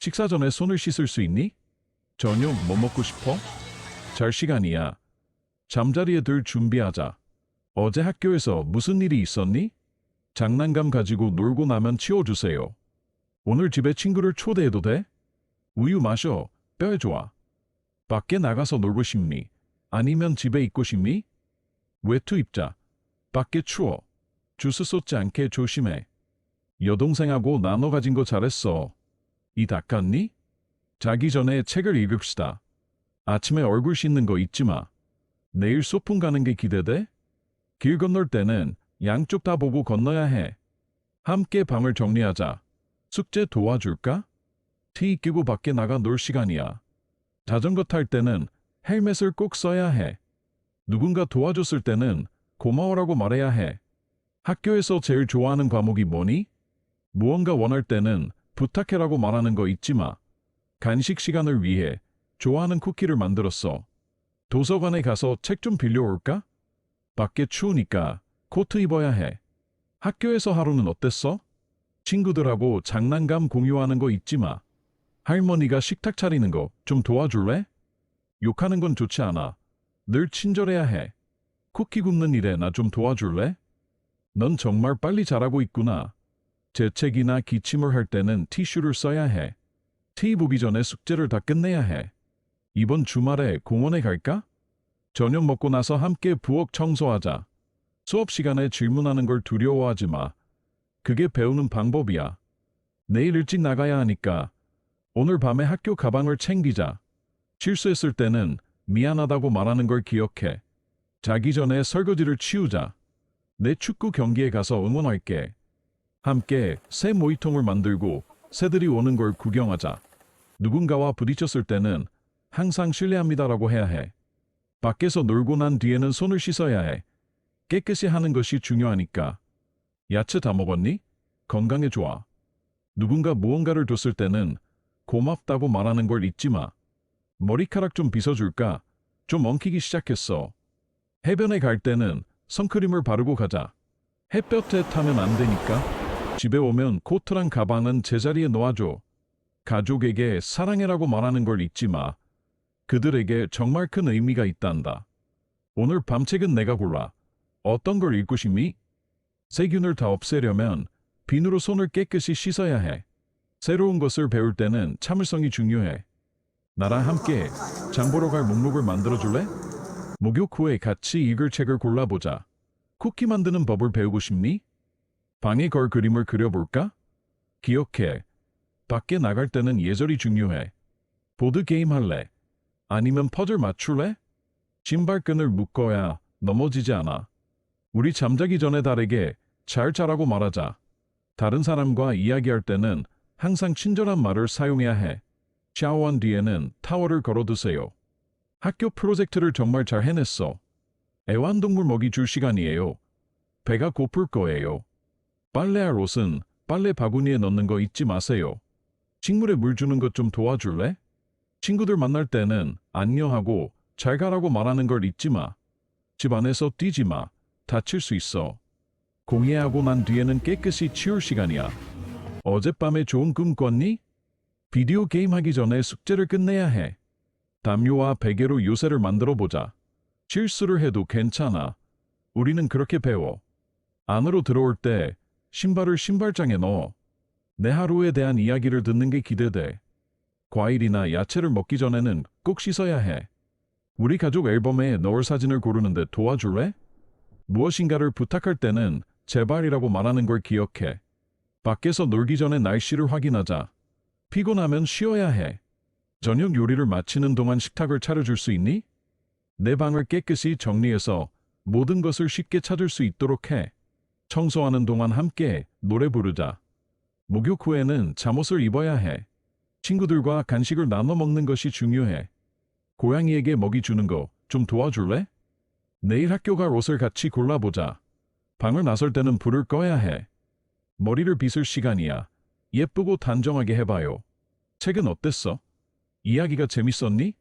식사 전에 손을 씻을 수 있니? 저녁 뭐 먹고 싶어? 잘 시간이야. 잠자리에 들 준비하자. 어제 학교에서 무슨 일이 있었니? 장난감 가지고 놀고 나면 치워주세요. 오늘 집에 친구를 초대해도 돼? 우유 마셔. 뼈에 좋아. 밖에 나가서 놀고 싶니? 아니면 집에 있고 싶니? 외투 입자. 밖에 추워. 주스 쏟지 않게 조심해. 여동생하고 나눠 가진 거 잘했어. 이 닦았니? 자기 전에 책을 읽읍시다. 아침에 얼굴 씻는 거 잊지 마. 내일 소풍 가는 게 기대돼? 길 건널 때는 양쪽 다 보고 건너야 해. 함께 방을 정리하자. 숙제 도와줄까? 티 끼고 밖에 나가 놀 시간이야. 자전거 탈 때는 헬멧을 꼭 써야 해. 누군가 도와줬을 때는 고마워라고 말해야 해. 학교에서 제일 좋아하는 과목이 뭐니? 무언가 원할 때는 부탁해라고 말하는 거 잊지 마. 간식 시간을 위해 좋아하는 쿠키를 만들었어. 도서관에 가서 책 좀 빌려올까? 밖에 추우니까 코트 입어야 해. 학교에서 하루는 어땠어? 친구들하고 장난감 공유하는 거 잊지 마. 할머니가 식탁 차리는 거 좀 도와줄래? 욕하는 건 좋지 않아. 늘 친절해야 해. 쿠키 굽는 일에 나 좀 도와줄래? 넌 정말 빨리 잘하고 있구나. 재채기나 기침을 할 때는 티슈를 써야 해. 티 보기 전에 숙제를 다 끝내야 해. 이번 주말에 공원에 갈까? 저녁 먹고 나서 함께 부엌 청소하자. 수업 시간에 질문하는 걸 두려워하지 마. 그게 배우는 방법이야. 내일 일찍 나가야 하니까 오늘 밤에 학교 가방을 챙기자. 실수했을 때는 미안하다고 말하는 걸 기억해. 자기 전에 설거지를 치우자. 내 축구 경기에 가서 응원할게. 함께 새 모이통을 만들고 새들이 오는 걸 구경하자. 누군가와 부딪혔을 때는 항상 실례합니다라고 해야 해. 밖에서 놀고 난 뒤에는 손을 씻어야 해. 깨끗이 하는 것이 중요하니까. 야채 다 먹었니? 건강에 좋아. 누군가 무언가를 줬을 때는 고맙다고 말하는 걸 잊지 마. 머리카락 좀 빗어줄까? 좀 엉키기 시작했어. 해변에 갈 때는 선크림을 바르고 가자. 햇볕에 타면 안 되니까. 집에 오면 코트랑 가방은 제자리에 놓아줘. 가족에게 사랑해라고 말하는 걸 잊지 마. 그들에게 정말 큰 의미가 있단다. 오늘 밤 책은 내가 골라. 어떤 걸 읽고 싶니? 세균을 다 없애려면 비누로 손을 깨끗이 씻어야 해. 새로운 것을 배울 때는 참을성이 중요해. 나랑 함께 장 보러 갈 목록을 만들어줄래? 목욕 후에 같이 읽을 책을 골라보자. 쿠키 만드는 법을 배우고 싶니? 방에 걸 그림을 그려볼까? 기억해. 밖에 나갈 때는 예절이 중요해. 보드게임 할래? 아니면 퍼즐 맞출래? 신발끈을 묶어야 넘어지지 않아. 우리 잠자기 전에 달에게 잘 자라고 말하자. 다른 사람과 이야기할 때는 항상 친절한 말을 사용해야 해. 샤워한 뒤에는 타월을 걸어두세요. 학교 프로젝트를 정말 잘 해냈어. 애완동물 먹이 줄 시간이에요. 배가 고플 거예요. 빨래할 옷은 빨래 바구니에 넣는 거 잊지 마세요. 식물에 물 주는 것 좀 도와줄래? 친구들 만날 때는 안녕하고 잘 가라고 말하는 걸 잊지 마. 집 안에서 뛰지 마. 다칠 수 있어. 공예하고 난 뒤에는 깨끗이 치울 시간이야. 어젯밤에 좋은 꿈 꿨니? 비디오 게임 하기 전에 숙제를 끝내야 해. 담요와 베개로 요새를 만들어 보자. 실수를 해도 괜찮아. 우리는 그렇게 배워. 안으로 들어올 때 신발을 신발장에 넣어. 내 하루에 대한 이야기를 듣는 게 기대돼. 과일이나 야채를 먹기 전에는 꼭 씻어야 해. 우리 가족 앨범에 넣을 사진을 고르는데 도와줄래? 무엇인가를 부탁할 때는 제발이라고 말하는 걸 기억해. 밖에서 놀기 전에 날씨를 확인하자. 피곤하면 쉬어야 해. 저녁 요리를 마치는 동안 식탁을 차려줄 수 있니? 내 방을 깨끗이 정리해서 모든 것을 쉽게 찾을 수 있도록 해. 청소하는 동안 함께 노래 부르자. 목욕 후에는 잠옷을 입어야 해. 친구들과 간식을 나눠 먹는 것이 중요해. 고양이에게 먹이 주는 거 좀 도와줄래? 내일 학교 갈 옷을 같이 골라보자. 방을 나설 때는 불을 꺼야 해. 머리를 빗을 시간이야. 예쁘고 단정하게 해봐요. 책은 어땠어? 이야기가 재밌었니?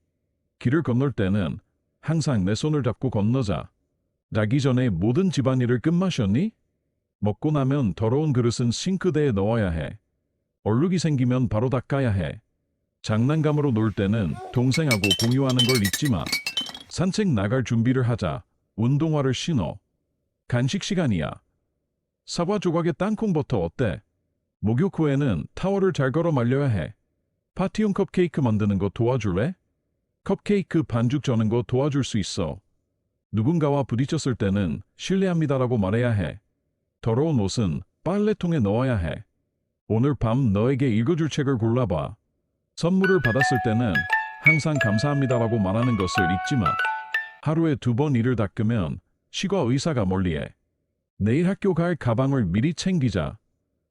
길을 건널 때는 항상 내 손을 잡고 건너자. 자기 전에 모든 집안일을 끝마셨니? 먹고 나면 더러운 그릇은 싱크대에 넣어야 해. 얼룩이 생기면 바로 닦아야 해. 장난감으로 놀 때는 동생하고 공유하는 걸 잊지 마. 산책 나갈 준비를 하자. 운동화를 신어. 간식 시간이야. 사과 조각에 땅콩 버터 어때? 목욕 후에는 타월을 잘 걸어 말려야 해. 파티용 컵케이크 만드는 거 도와줄래? 컵케이크 반죽 저는 거 도와줄 수 있어. 누군가와 부딪혔을 때는 실례합니다라고 말해야 해. 더러운 옷은 빨래통에 넣어야 해. 오늘 밤 너에게 읽어줄 책을 골라봐. 선물을 받았을 때는 항상 감사합니다라고 말하는 것을 잊지 마. 하루에 두 번 이를 닦으면 치과 의사가 멀리해. 내일 학교 갈 가방을 미리 챙기자.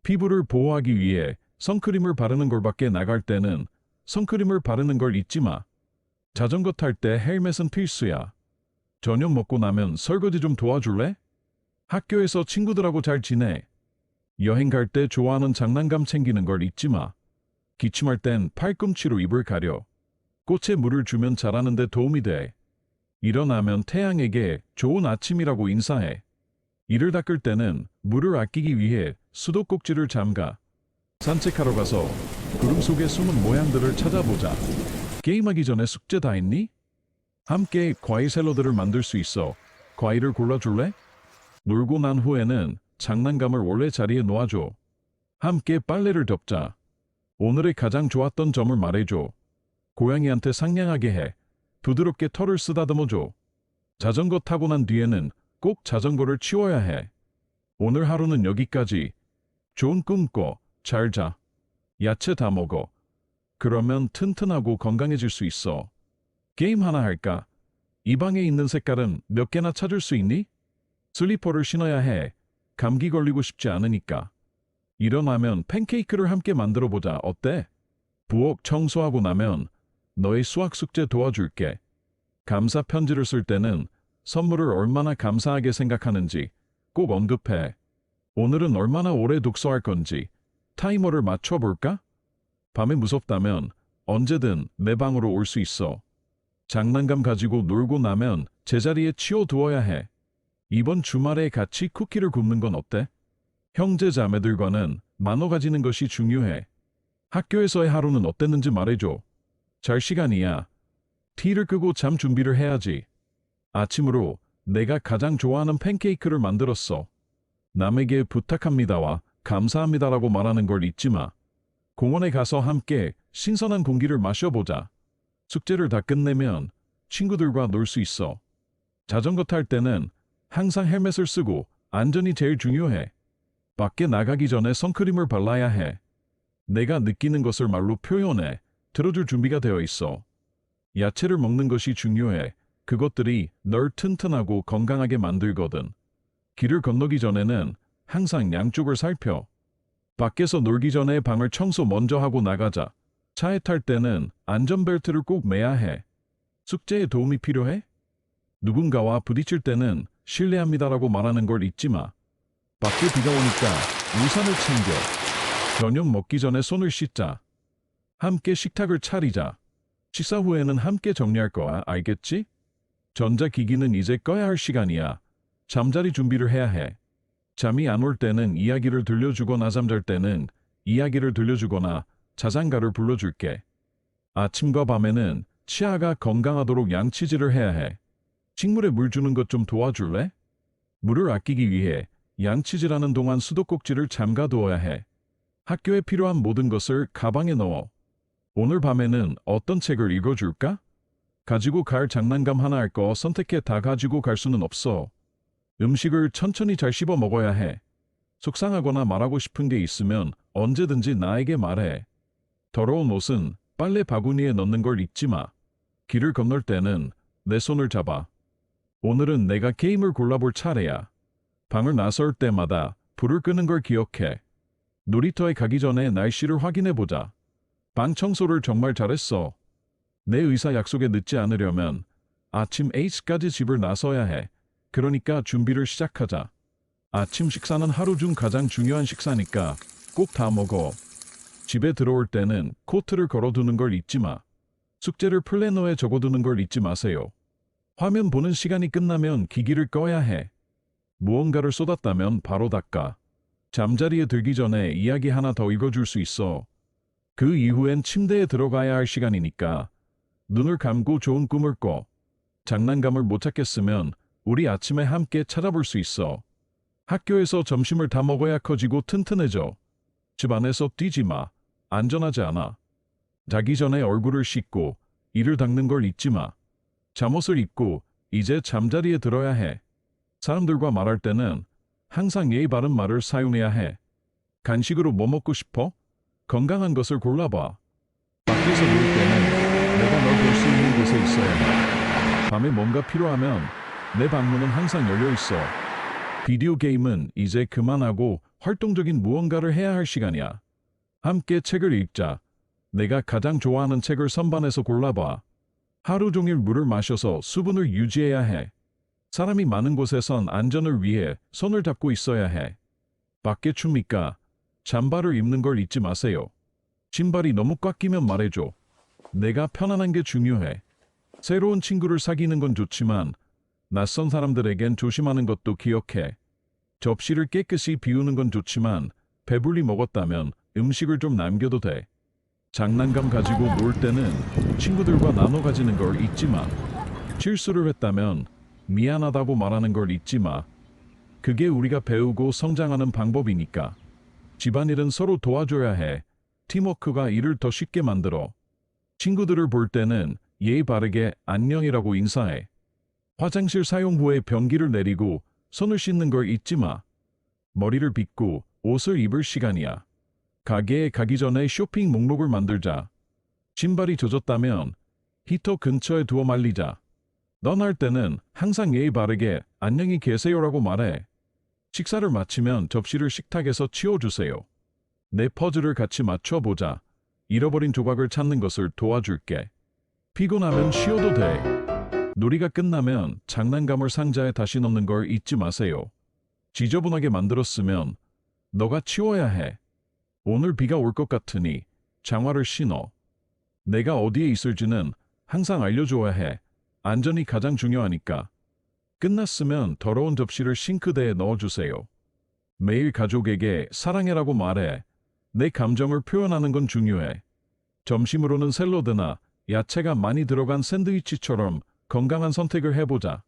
피부를 보호하기 위해 선크림을 바르는 걸 밖에 나갈 때는 선크림을 바르는 걸 잊지 마. 자전거 탈 때 헬멧은 필수야. 저녁 먹고 나면 설거지 좀 도와줄래? 학교에서 친구들하고 잘 지내. 여행 갈 때 좋아하는 장난감 챙기는 걸 잊지 마. 기침할 땐 팔꿈치로 입을 가려. 꽃에 물을 주면 자라는데 도움이 돼. 일어나면 태양에게 좋은 아침이라고 인사해. 이를 닦을 때는 물을 아끼기 위해 수도꼭지를 잠가. 산책하러 가서 구름 속에 숨은 모양들을 찾아보자. 게임하기 전에 숙제 다 했니? 함께 과일 샐러드를 만들 수 있어. 과일을 골라줄래? 놀고 난 후에는 장난감을 원래 자리에 놓아줘. 함께 빨래를 덮자. 오늘의 가장 좋았던 점을 말해줘. 고양이한테 상냥하게 해. 부드럽게 털을 쓰다듬어줘. 자전거 타고 난 뒤에는 꼭 자전거를 치워야 해. 오늘 하루는 여기까지. 좋은 꿈 꿔. 잘 자. 야채 다 먹어. 그러면 튼튼하고 건강해질 수 있어. 게임 하나 할까? 이 방에 있는 색깔은 몇 개나 찾을 수 있니? 슬리퍼를 신어야 해. 감기 걸리고 싶지 않으니까. 일어나면 팬케이크를 함께 만들어 보자. 어때? 부엌 청소하고 나면 너의 수학 숙제 도와줄게. 감사 편지를 쓸 때는 선물을 얼마나 감사하게 생각하는지 꼭 언급해. 오늘은 얼마나 오래 독서할 건지 타이머를 맞춰볼까? 밤에 무섭다면 언제든 내 방으로 올 수 있어. 장난감 가지고 놀고 나면 제자리에 치워두어야 해. 이번 주말에 같이 쿠키를 굽는 건 어때? 형제 자매들과는 나눠 가지는 것이 중요해. 학교에서의 하루는 어땠는지 말해줘. 잘 시간이야. 티를 끄고 잠 준비를 해야지. 아침으로 내가 가장 좋아하는 팬케이크를 만들었어. 남에게 부탁합니다와 감사합니다라고 말하는 걸 잊지 마. 공원에 가서 함께 신선한 공기를 마셔보자. 숙제를 다 끝내면 친구들과 놀 수 있어. 자전거 탈 때는 항상 헬멧을 쓰고 안전이 제일 중요해. 밖에 나가기 전에 선크림을 발라야 해. 내가 느끼는 것을 말로 표현해. 들어줄 준비가 되어 있어. 야채를 먹는 것이 중요해. 그것들이 널 튼튼하고 건강하게 만들거든. 길을 건너기 전에는 항상 양쪽을 살펴. 밖에서 놀기 전에 방을 청소 먼저 하고 나가자. 차에 탈 때는 안전벨트를 꼭 매야 해. 숙제에 도움이 필요해? 누군가와 부딪힐 때는 실례합니다라고 말하는 걸 잊지 마. 밖에 비가 오니까 우산을 챙겨. 저녁 먹기 전에 손을 씻자. 함께 식탁을 차리자. 식사 후에는 함께 정리할 거야, 알겠지? 전자기기는 이제 꺼야 할 시간이야. 잠자리 준비를 해야 해. 잠이 안 올 때는 이야기를 들려주거나 잠잘 때는 이야기를 들려주거나 자장가를 불러줄게. 아침과 밤에는 치아가 건강하도록 양치질을 해야 해. 식물에 물 주는 것 좀 도와줄래? 물을 아끼기 위해 양치질하는 동안 수도꼭지를 잠가두어야 해. 학교에 필요한 모든 것을 가방에 넣어. 오늘 밤에는 어떤 책을 읽어줄까? 가지고 갈 장난감 하나 할 거 선택해 다 가지고 갈 수는 없어. 음식을 천천히 잘 씹어 먹어야 해. 속상하거나 말하고 싶은 게 있으면 언제든지 나에게 말해. 더러운 옷은 빨래 바구니에 넣는 걸 잊지 마. 길을 건널 때는 내 손을 잡아. 오늘은 내가 게임을 골라볼 차례야. 방을 나설 때마다 불을 끄는 걸 기억해. 놀이터에 가기 전에 날씨를 확인해 보자. 방 청소를 정말 잘했어. 내 의사 약속에 늦지 않으려면 아침 8시까지 집을 나서야 해. 그러니까 준비를 시작하자. 아침 식사는 하루 중 가장 중요한 식사니까 꼭 다 먹어. 집에 들어올 때는 코트를 걸어두는 걸 잊지 마. 숙제를 플래너에 적어두는 걸 잊지 마세요. 화면 보는 시간이 끝나면 기기를 꺼야 해. 무언가를 쏟았다면 바로 닦아. 잠자리에 들기 전에 이야기 하나 더 읽어줄 수 있어. 그 이후엔 침대에 들어가야 할 시간이니까 눈을 감고 좋은 꿈을 꿔. 장난감을 못 찾겠으면 우리 아침에 함께 찾아볼 수 있어. 학교에서 점심을 다 먹어야 커지고 튼튼해져. 집 안에서 뛰지 마. 안전하지 않아. 자기 전에 얼굴을 씻고 이를 닦는 걸 잊지 마. 잠옷을 입고 이제 잠자리에 들어야 해. 사람들과 말할 때는 항상 예의 바른 말을 사용해야 해. 간식으로 뭐 먹고 싶어? 건강한 것을 골라봐. 밖에서 놀 때는 내가 널 볼 수 있는 곳에 있어야 해. 밤에 뭔가 필요하면 내 방문은 항상 열려 있어. 비디오 게임은 이제 그만하고 활동적인 무언가를 해야 할 시간이야. 함께 책을 읽자. 내가 가장 좋아하는 책을 선반에서 골라봐. 하루 종일 물을 마셔서 수분을 유지해야 해. 사람이 많은 곳에선 안전을 위해 손을 잡고 있어야 해. 밖에 춥니까? 잠바를 입는 걸 잊지 마세요. 신발이 너무 꽉 끼면 말해줘. 내가 편안한 게 중요해. 새로운 친구를 사귀는 건 좋지만 낯선 사람들에겐 조심하는 것도 기억해. 접시를 깨끗이 비우는 건 좋지만 배불리 먹었다면 음식을 좀 남겨도 돼. 장난감 가지고 놀 때는 친구들과 나눠 가지는 걸 잊지 마. 실수를 했다면 미안하다고 말하는 걸 잊지 마. 그게 우리가 배우고 성장하는 방법이니까. 집안일은 서로 도와줘야 해. 팀워크가 일을 더 쉽게 만들어. 친구들을 볼 때는 예의 바르게 안녕이라고 인사해. 화장실 사용 후에 변기를 내리고 손을 씻는 걸 잊지 마. 머리를 빗고 옷을 입을 시간이야. 가게에 가기 전에 쇼핑 목록을 만들자. 신발이 젖었다면 히터 근처에 두어 말리자. 넌할 때는 항상 예의 바르게 안녕히 계세요라고 말해. 식사를 마치면 접시를 식탁에서 치워주세요. 내 퍼즐을 같이 맞춰보자. 잃어버린 조각을 찾는 것을 도와줄게. 피곤하면 쉬어도 돼. 놀이가 끝나면 장난감을 상자에 다시 넣는 걸 잊지 마세요. 지저분하게 만들었으면 너가 치워야 해. 오늘 비가 올 것 같으니 장화를 신어. 내가 어디에 있을지는 항상 알려줘야 해. 안전이 가장 중요하니까. 끝났으면 더러운 접시를 싱크대에 넣어주세요. 매일 가족에게 사랑해라고 말해. 내 감정을 표현하는 건 중요해. 점심으로는 샐러드나 야채가 많이 들어간 샌드위치처럼 건강한 선택을 해보자.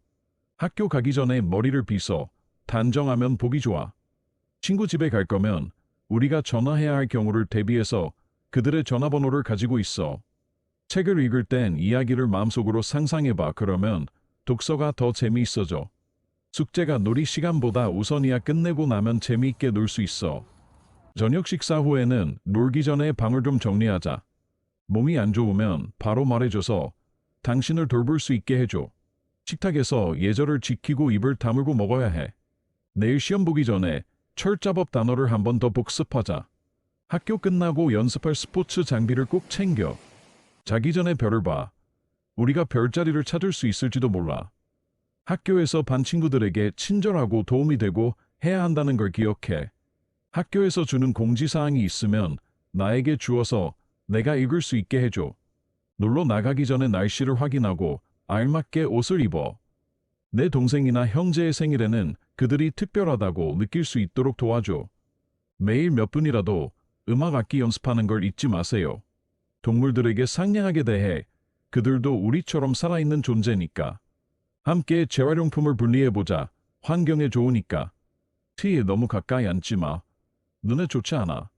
학교 가기 전에 머리를 빗어 단정하면 보기 좋아. 친구 집에 갈 거면 우리가 전화해야 할 경우를 대비해서 그들의 전화번호를 가지고 있어. 책을 읽을 땐 이야기를 마음속으로 상상해봐. 그러면 독서가 더 재미있어져. 숙제가 놀이 시간보다 우선이야 끝내고 나면 재미있게 놀 수 있어. 저녁 식사 후에는 놀기 전에 방을 좀 정리하자. 몸이 안 좋으면 바로 말해줘서 당신을 돌볼 수 있게 해줘. 식탁에서 예절을 지키고 입을 다물고 먹어야 해. 내일 시험 보기 전에 철자법 단어를 한 번 더 복습하자. 학교 끝나고 연습할 스포츠 장비를 꼭 챙겨. 자기 전에 별을 봐. 우리가 별자리를 찾을 수 있을지도 몰라. 학교에서 반 친구들에게 친절하고 도움이 되고 해야 한다는 걸 기억해. 학교에서 주는 공지사항이 있으면 나에게 주어서 내가 읽을 수 있게 해줘. 놀러 나가기 전에 날씨를 확인하고 알맞게 옷을 입어. 내 동생이나 형제의 생일에는 그들이 특별하다고 느낄 수 있도록 도와줘. 매일 몇 분이라도 음악 악기 연습하는 걸 잊지 마세요. 동물들에게 상냥하게 대해 그들도 우리처럼 살아있는 존재니까. 함께 재활용품을 분리해보자. 환경에 좋으니까. 티에 너무 가까이 앉지 마. 눈에 좋지 않아.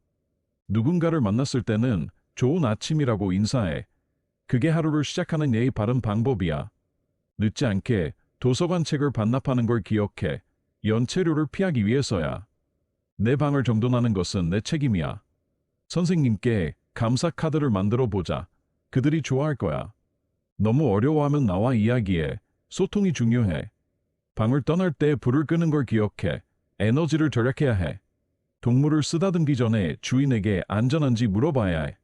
누군가를 만났을 때는 좋은 아침이라고 인사해. 그게 하루를 시작하는 예의 바른 방법이야. 늦지 않게 도서관 책을 반납하는 걸 기억해. 연체료를 피하기 위해서야. 내 방을 정돈하는 것은 내 책임이야. 선생님께 감사 카드를 만들어 보자. 그들이 좋아할 거야. 너무 어려워하면 나와 이야기해. 소통이 중요해. 방을 떠날 때 불을 끄는 걸 기억해. 에너지를 절약해야 해. 동물을 쓰다듬기 전에 주인에게 안전한지 물어봐야 해.